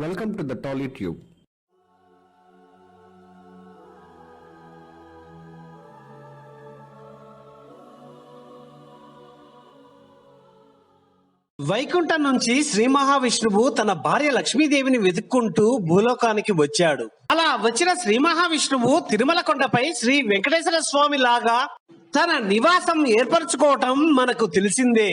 Welcome to the Tolly Tube Vaikuntham నుంచి శ్రీ మహావిష్ణువు తన భార్య లక్ష్మీదేవిని వెతుక్కుంటూ భూలోకానికి వచ్చాడు. అలా వచ్చిన శ్రీ మహావిష్ణువు తిరుమల కొండపై శ్రీ వెంకటేశ్వర స్వామి లాగా తన నివాసం ఏర్పరచుకోవటం మనకు తెలిసిందే.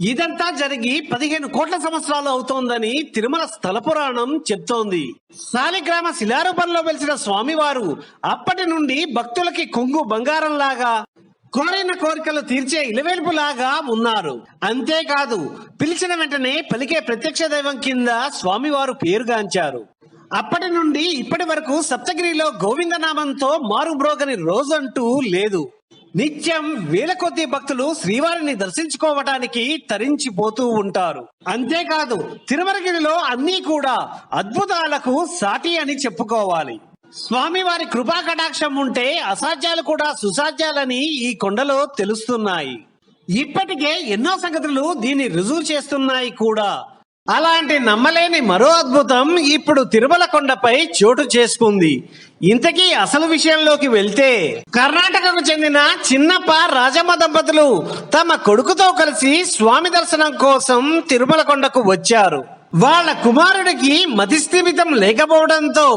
ఇదంతా జరిగి పదిహేను కోట్ల సంవత్సరాలు అవుతోందని తిరుమల స్థల పురాణం చెప్తోంది. సాలిగ్రామ శిలారూపంలో వెలిసిన స్వామివారు అప్పటి నుండి భక్తులకి కొంగు బంగారం లాగా కోరిన కోరికలు తీర్చే ఇలవేల్పులాగా ఉన్నారు. అంతేకాదు పిలిచిన వెంటనే పలికే ప్రత్యక్ష దైవం కింద స్వామివారు పేరుగాంచారు. అప్పటి నుండి ఇప్పటి వరకు సప్తగిరిలో గోవిందనామంతో మారుబ్రోగని రోజంటూ లేదు. నిత్యం వేల కొద్ది భక్తులు శ్రీవారిని దర్శించుకోవటానికి తరించిపోతూ ఉంటారు. అంతేకాదు తిరుమలగిరిలో అన్నీ కూడా అద్భుతాలకు సాటి అని చెప్పుకోవాలి. స్వామివారి కృపా కటాక్షం ఉంటే అసాధ్యాలు కూడా సుసాధ్యాలని ఈ కొండలో తెలుస్తున్నాయి. ఇప్పటికే ఎన్నో సంగతులు దీన్ని రుజువు చేస్తున్నాయి కూడా. అలాంటి నమ్మలేని మరో అద్భుతం ఇప్పుడు తిరుమల కొండపై చోటు చేసుకుంది. ఇంతకీ అసలు విషయంలోకి వెళ్తే కర్ణాటకకు చెందిన చిన్నప్ప రాజమ్మ దంపతులు తమ కొడుకుతో కలిసి స్వామి దర్శనం కోసం తిరుమల కొండకు వచ్చారు. వాళ్ళ కుమారుడికి మతిస్థిమితం లేకపోవడంతో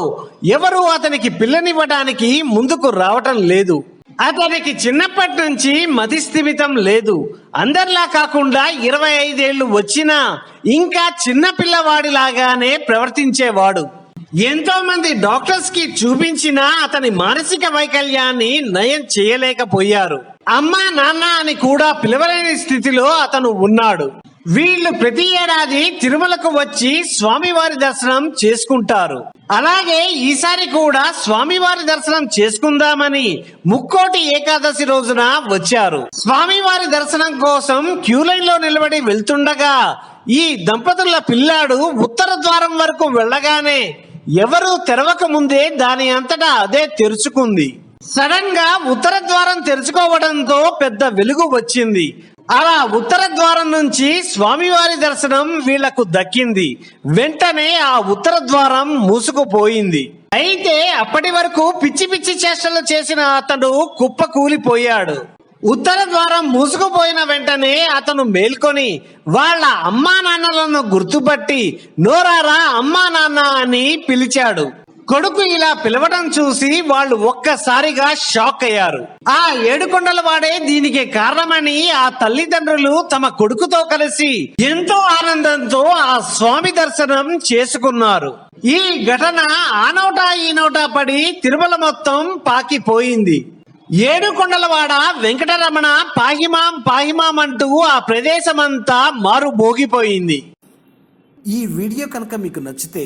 ఎవరు అతనికి పిల్లనివ్వడానికి ముందుకు రావటం లేదు. అతనికి చిన్నప్పటి నుంచి మతిస్థిమితం లేదు. అందరిలా కాకుండా ఇరవై ఐదేళ్ళు వచ్చినా ఇంకా చిన్న పిల్లవాడిలాగానే ప్రవర్తించేవాడు. ఎంతో మంది డాక్టర్స్కి చూపించినా అతని మానసిక వైకల్యాన్ని నయం చేయలేకపోయారు. అమ్మా నాన్న అని కూడా పిలవలేని స్థితిలో అతను ఉన్నాడు. వీళ్ళు ప్రతి ఏడాది తిరుమలకు వచ్చి స్వామివారి దర్శనం చేసుకుంటారు. అలాగే ఈసారి కూడా స్వామివారి దర్శనం చేసుకుందామని ముక్కోటి ఏకాదశి రోజున వచ్చారు. స్వామివారి దర్శనం కోసం క్యూలైన్లో నిలబడి వెళ్తుండగా ఈ దంపతుల పిల్లాడు ఉత్తర ద్వారం వరకు వెళ్ళగానే ఎవరు తెరవక ముందే దాని అంతటా అదే తెరుచుకుంది. సడన్గా ఉత్తర ద్వారం తెరుచుకోవడంతో పెద్ద వెలుగు వచ్చింది. అలా ఉత్తర ద్వారం నుంచి స్వామివారి దర్శనం వీళ్ళకు దక్కింది. వెంటనే ఆ ఉత్తర ద్వారం మూసుకుపోయింది. అయితే అప్పటి వరకు పిచ్చి పిచ్చి చేష్టలు చేసిన అతడు కుప్ప కూలిపోయాడు. ఉత్తర ద్వారం మూసుకుపోయిన వెంటనే అతను మేల్కొని వాళ్ళ అమ్మా నాన్నలను గుర్తుపట్టి నోరారా అమ్మా నాన్న అని పిలిచాడు. కొడుకు ఇలా పిలవడం చూసి వాళ్ళు ఒక్కసారిగా షాక్ అయ్యారు. ఆ ఏడుకొండల వాడే దీనికి కారణమని ఆ తల్లిదండ్రులు తమ కొడుకుతో కలిసి ఎంతో ఆనందంతో ఆ స్వామి దర్శనం చేసుకున్నారు. ఈ ఘటన ఆనోటా ఈనోటా పడి తిరుమల మొత్తం పాకిపోయింది. ఏడుకొండలవాడ వెంకటరమణ పాహిమాం పాహిమాం అంటూ ఆ ప్రదేశమంతా మారుమోగిపోయింది. ఈ వీడియో కనుక మీకు నచ్చితే